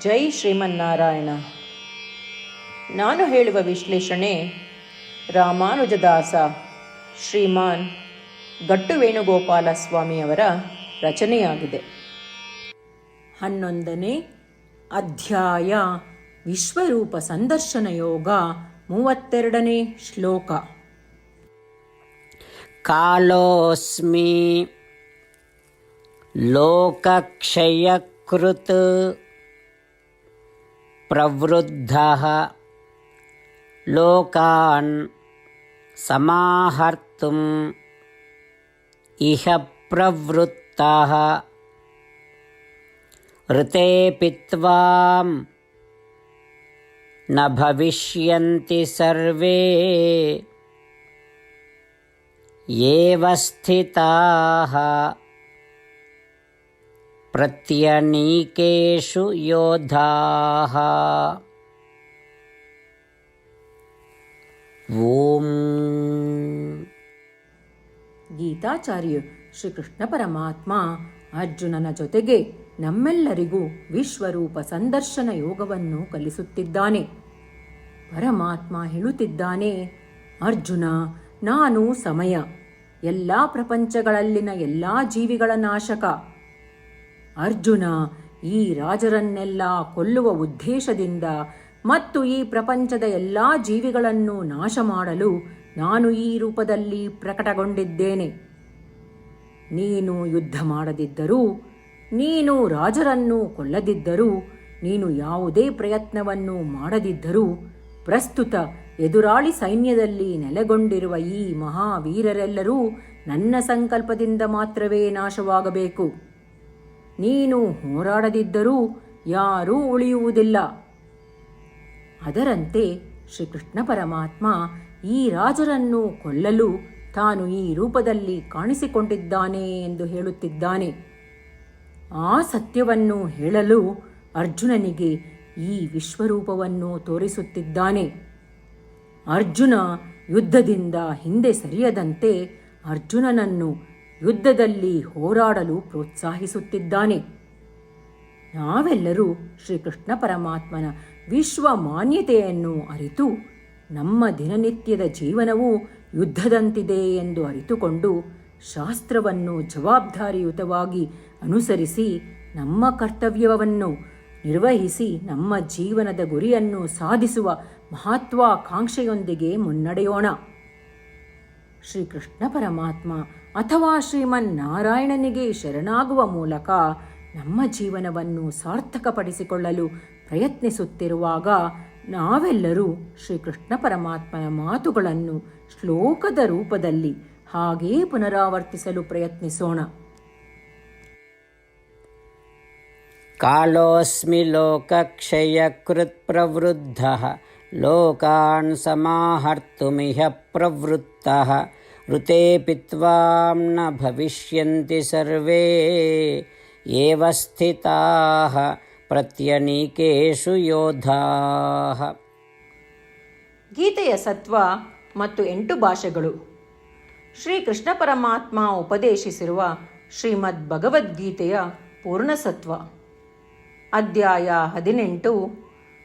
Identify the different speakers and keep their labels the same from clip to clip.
Speaker 1: ಜೈ ಶ್ರೀಮನ್ನಾರಾಯಣ. ನಾನು ಹೇಳುವ ವಿಶ್ಲೇಷಣೆ ರಾಮಾನುಜದಾಸ ಶ್ರೀಮಾನ್ ಗಟ್ಟು ವೇಣುಗೋಪಾಲ ಸ್ವಾಮಿಯವರ ರಚನೆಯಾಗಿದೆ. ಹನ್ನೊಂದನೇ ಅಧ್ಯಾಯ ವಿಶ್ವರೂಪ ಸಂದರ್ಶನ ಯೋಗ ಮೂವತ್ತೆರಡನೇ ಶ್ಲೋಕ.
Speaker 2: ಕಾಲೋಸ್ಮಿ ಲೋಕಕ್ಷಯಕೃತ್ प्रवृद्धः लोकान् समाहर्तुम् इह प्रवृत्तः ऋतेऽपि त्वां न भविष्यन्ति सर्वे एव स्थिताः प्रत्यनीकेषु योधाः ॐ
Speaker 1: ಗೀತಾಚಾರ್ಯ ಶ್ರೀಕೃಷ್ಣ ಪರಮಾತ್ಮ ಅರ್ಜುನನ ಜೊತೆಗೆ ನಮ್ಮೆಲ್ಲರಿಗೂ ವಿಶ್ವರೂಪ ಸಂದರ್ಶನ ಯೋಗವನ್ನು ಕಲಿಸುತ್ತಿದ್ದಾನೆ ಪರಮಾತ್ಮ ಹೇಳುತ್ತಿದ್ದಾನೆ ಅರ್ಜುನ ನಾನು ಸಮಯ ಎಲ್ಲ ಪ್ರಪಂಚಗಳಲ್ಲಿನ ಎಲ್ಲ ಜೀವಿಗಳ ನಾಶಕ ಅರ್ಜುನ ಈ ರಾಜರನ್ನೆಲ್ಲ ಕೊಲ್ಲುವ ಉದ್ದೇಶದಿಂದ ಮತ್ತು ಈ ಪ್ರಪಂಚದ ಎಲ್ಲ ಜೀವಿಗಳನ್ನು ನಾಶ ಮಾಡಲು ನಾನು ಈ ರೂಪದಲ್ಲಿ ಪ್ರಕಟಗೊಂಡಿದ್ದೇನೆ. ನೀನು ಯುದ್ಧ ಮಾಡದಿದ್ದರೂ, ನೀನು ರಾಜರನ್ನು ಕೊಲ್ಲದಿದ್ದರೂ, ನೀನು ಯಾವುದೇ ಪ್ರಯತ್ನವನ್ನು ಮಾಡದಿದ್ದರೂ, ಪ್ರಸ್ತುತ ಎದುರಾಳಿ ಸೈನ್ಯದಲ್ಲಿ ನೆಲೆಗೊಂಡಿರುವ ಈ ಮಹಾವೀರರೆಲ್ಲರೂ ನನ್ನ ಸಂಕಲ್ಪದಿಂದ ಮಾತ್ರವೇ ನಾಶವಾಗಬೇಕು. ನೀನು ಹೋರಾಡದಿದ್ದರೂ ಯಾರೂ ಉಳಿಯುವುದಿಲ್ಲ. ಅದರಂತೆ ಶ್ರೀಕೃಷ್ಣ ಪರಮಾತ್ಮ ಈ ರಾಜರನ್ನು ಕೊಲ್ಲಲು ತಾನು ಈ ರೂಪದಲ್ಲಿ ಕಾಣಿಸಿಕೊಂಡಿದ್ದಾನೆ ಎಂದು ಹೇಳುತ್ತಿದ್ದಾನೆ. ಆ ಸತ್ಯವನ್ನು ಹೇಳಲು ಅರ್ಜುನನಿಗೆ ಈ ವಿಶ್ವರೂಪವನ್ನು ತೋರಿಸುತ್ತಿದ್ದಾನೆ. ಅರ್ಜುನ ಯುದ್ಧದಿಂದ ಹಿಂದೆ ಸರಿಯದಂತೆ ಅರ್ಜುನನನ್ನು ಯುದ್ಧದಲ್ಲಿ ಹೋರಾಡಲು ಪ್ರೋತ್ಸಾಹಿಸುತ್ತಿದ್ದಾನೆ. ನಾವೆಲ್ಲರೂ ಶ್ರೀಕೃಷ್ಣ ಪರಮಾತ್ಮನ ವಿಶ್ವ ಮಾನ್ಯತೆಯನ್ನು ಅರಿತು, ನಮ್ಮ ದಿನನಿತ್ಯದ ಜೀವನವು ಯುದ್ಧದಂತಿದೆ ಎಂದು ಅರಿತುಕೊಂಡು ಶಾಸ್ತ್ರವನ್ನು ಜವಾಬ್ದಾರಿಯುತವಾಗಿ ಅನುಸರಿಸಿ ನಮ್ಮ ಕರ್ತವ್ಯವನ್ನು ನಿರ್ವಹಿಸಿ ನಮ್ಮ ಜೀವನದ ಗುರಿಯನ್ನು ಸಾಧಿಸುವ ಮಹತ್ವಾಕಾಂಕ್ಷೆಯೊಂದಿಗೆ ಮುನ್ನಡೆಯೋಣ. ಶ್ರೀಕೃಷ್ಣ ಪರಮಾತ್ಮ ಅಥವಾ ಶ್ರೀಮನ್ ನಾರಾಯಣನಿಗೆ ಶರಣಾಗುವ ಮೂಲಕ ನಮ್ಮ ಜೀವನವನ್ನು ಸಾರ್ಥಕಪಡಿಸಿಕೊಳ್ಳಲು ಪ್ರಯತ್ನಿಸುತ್ತಿರುವಾಗ ನಾವೆಲ್ಲರೂ ಶ್ರೀಕೃಷ್ಣ ಪರಮಾತ್ಮನ ಮಾತುಗಳನ್ನು ಶ್ಲೋಕದ ರೂಪದಲ್ಲಿ ಹಾಗೇ ಪುನರಾವರ್ತಿಸಲು ಪ್ರಯತ್ನಿಸೋಣ.
Speaker 2: ಕಾಲೋಸ್ಮಿ ಲೋಕಕ್ಷಯಕೃತ್ ಪ್ರವೃದ್ಧ लोकान् समाहर्तुमिह प्रवृत्तः ऋतेऽपि त्वां न भविष्यन्ति सर्वे एव स्थिताः प्रत्यनीकेषु योधाः
Speaker 1: ಗೀತೆಯ ಸತ್ವ ಮತ್ತು ಎಂಟು ಭಾಷೆಗಳು ಶ್ರೀ ಕೃಷ್ಣ ಪರಮಾತ್ಮ ಉಪದೇಶಿಸಿರುವ ಶ್ರೀಮದ್ ಭಗವದ್ಗೀತೆಯ ಪೂರ್ಣಸತ್ವ ಅಧ್ಯಾಯ ಹದಿನೆಂಟು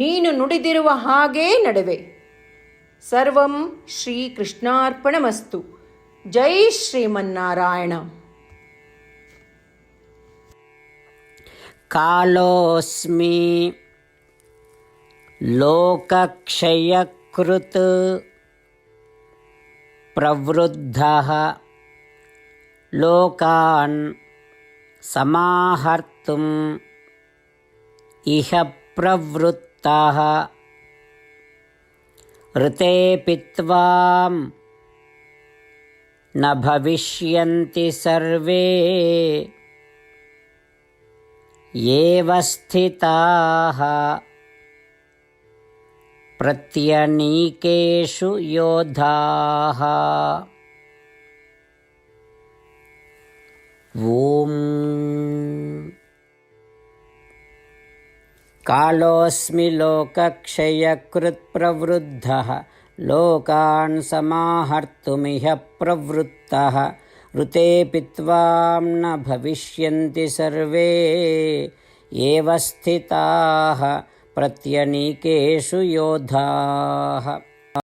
Speaker 1: ನೀನು ನುಡಿದಿರುವ ಹಾಗೇ ನಡುವೆ ಸರ್ವಂ ಶ್ರೀಕೃಷ್ಣಾರ್ಪಣಮಸ್ತು ಜೈ ಶ್ರೀಮನ್ನಾರಾಯಣ
Speaker 2: कालोऽस्मि लोकक्षयकृत् प्रवृद्धः लोकान् समाहर्तुम् इह प्रवृत्तः ऋतेऽपि त्वां न भविष्यन्ति सर्वे। एव स्थिताः। प्रत्यनीकेषु योधाः ॐ कालोऽस्मि लोकक्षयकृत्प्रवृद्धः लोकान् समाहर्तुमिह प्रवृत्तः ऋतेऽपि त्वां न भविष्यन्ति सर्वे एव स्थिताः प्रत्यनीकेषु योधाः